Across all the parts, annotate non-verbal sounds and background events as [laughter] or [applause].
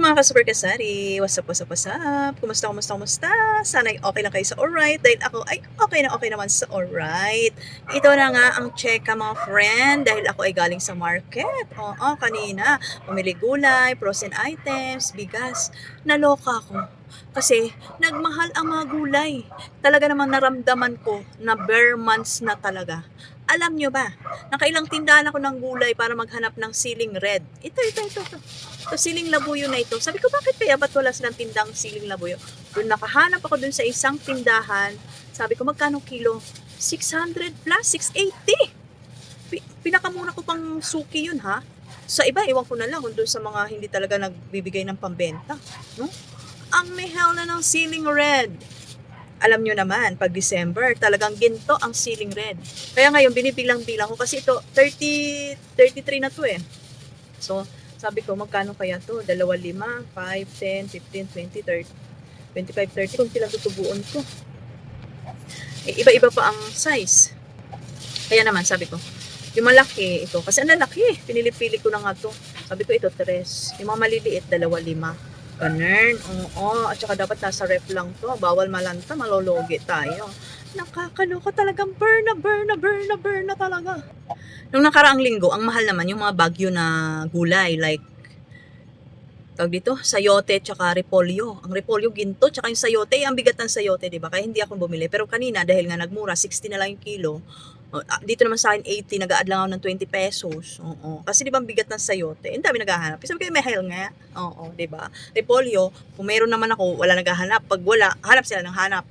mga ka-super kasari! What's up, what's up, what's up? Kumusta, kumusta, kumusta? Sana okay lang kayo sa alright dahil ako ay okay na okay naman sa alright. Ito na nga ang checka mga friend dahil ako ay galing sa market. Oo, kanina. Pumili gulay, frozen items, bigas. Naloka ako. Kasi nagmahal ang mga gulay. Talaga namang naramdaman ko na bare months na talaga. Alam nyo ba, nakailang tindahan ako ng gulay para maghanap ng siling red. Ito, ito, ito, ito. Ito, siling labuyo na ito. Sabi ko, bakit kaya ba't wala silang tindang siling labuyo? Doon nakahanap ako dun sa isang tindahan. Sabi ko, magkano kilo? 600 plus, 680. Pi- Pinakamura ko pang suki yun, ha? Sa iba, iwan ko na lang kung doon sa mga hindi talaga nagbibigay ng pambenta. No? Ang mehel na ng ceiling red. Alam nyo naman, pag December, talagang ginto ang ceiling red. Kaya ngayon, binibilang-bilang ko kasi ito, 30, 33 na to eh. So, sabi ko, magkano kaya to? Dalawa lima, 5, 10, 15, 20, 30, 25, 30. Kung lang tutubuan ko. Eh, iba-iba pa ang size. Kaya naman, sabi ko, yung malaki, ito. Kasi ang lalaki, pinili-pili ko na nga to. Sabi ko, ito, tres. Yung mga maliliit, dalawa lima. Ganun. Oo. At saka dapat nasa ref lang to. Bawal malanta, malologi tayo. Nakakaloka talagang burn na, burn na, burn na, burn na talaga. Nung nakaraang linggo, ang mahal naman yung mga bagyo na gulay like tawag dito, sayote tsaka repolyo. Ang repolyo ginto tsaka yung sayote, ang bigat ng sayote, 'di ba? Kaya hindi ako bumili. Pero kanina dahil nga nagmura, 60 na lang yung kilo. O, ah, Dito naman sa akin 80, nag-add lang ako ng 20 pesos. Oo. Kasi 'di ba bigat ng sayote? Ang dami naghahanap. Sabi ko, may hell nga. Oo, 'di ba? Repolyo, kung meron naman ako, wala naghahanap. Pag wala, hanap sila ng hanap.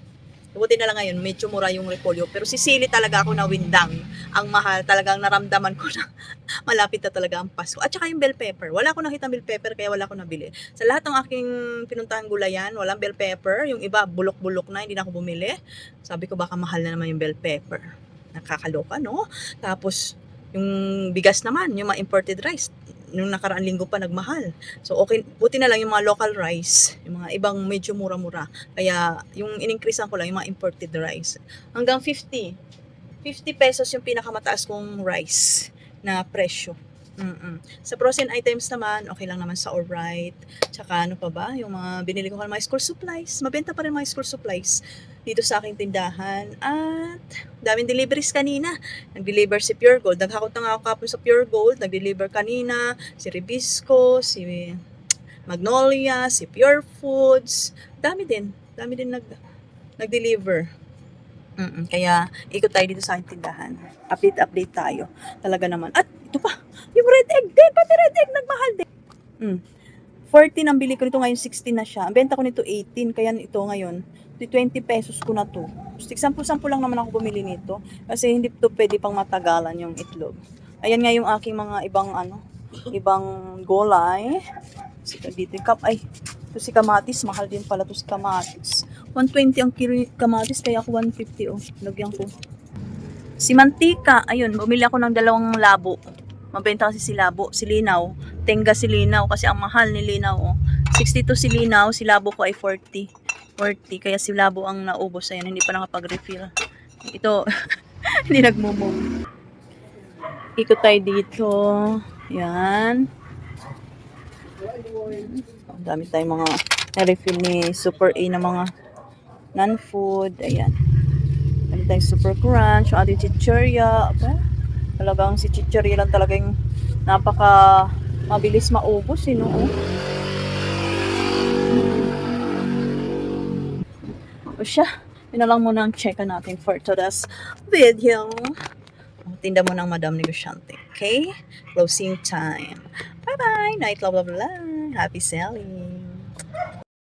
Buti na lang ngayon, medyo mura yung repolyo. Pero si Sili talaga ako na windang. Ang mahal, talagang naramdaman ko na [laughs] malapit na talaga ang Pasko. At saka yung bell pepper. Wala ko nakita bell pepper, kaya wala ko nabili. Sa lahat ng aking pinuntahan gulayan, walang bell pepper. Yung iba, bulok-bulok na, hindi na ako bumili. Sabi ko, baka mahal na naman yung bell pepper. Nakakaloka, no? Tapos, yung bigas naman, yung mga imported rice, nung nakaraan linggo pa nagmahal. So okay, buti na lang yung mga local rice, yung mga ibang medyo mura-mura. Kaya yung in-increasean ko lang yung mga imported rice. Hanggang 50. 50 pesos yung pinakamataas kong rice na presyo. Mm-mm. Sa frozen items naman, okay lang naman sa alright. Tsaka ano pa ba, yung mga binili ko ng mga school supplies. Mabenta pa rin mga school supplies dito sa aking tindahan. At daming deliveries kanina. Nag-deliver si Pure Gold. Naghakot na nga ako kapon sa Pure Gold. Nag-deliver kanina si Ribisco, si Magnolia, si Pure Foods. Dami din. Dami din nag nag-deliver. Mm-mm. Kaya ikot tayo dito sa aking tindahan. Update-update tayo. Talaga naman. At ito pa, egg nagmahal din. Mm. 14 ang bili ko nito ngayon, 16 na siya. Ang benta ko nito 18, kaya ito ngayon, 20 pesos ko na to. Sampu-sampu lang naman ako bumili nito. Kasi hindi to pwede pang matagalan yung itlog. Ayan nga yung aking mga ibang ano, ibang gulay. Si dito yung kap, ay, ito si kamatis, mahal din pala to si kamatis. 120 ang kilo kamatis, kaya ako 150 oh. Lagyan ko. Si mantika, ayun, bumili ako ng dalawang labo. Mabenta kasi si labo, si linaw. Tenga si linaw kasi ang mahal ni linaw oh. 62 si linaw, si labo ko ay 40. 40, kaya si labo ang naubos ayun, hindi pa nakapag-refill. Ito, [laughs] hindi nagmo-move. Ikot tayo dito. Yan. Ang dami tayong mga na-refill ni Super A na mga non-food. Ayan. Dami tayong Super Crunch, yung ating chichirya. Aba, talagang si chichirya lang talaga yung napaka mabilis maubos, eh, no? O siya, yun lang muna ang check natin for today's video. Tinda mo ng Madam Negosyante. Okay? Closing time. Bye-bye. Night love, love, love. Happy selling.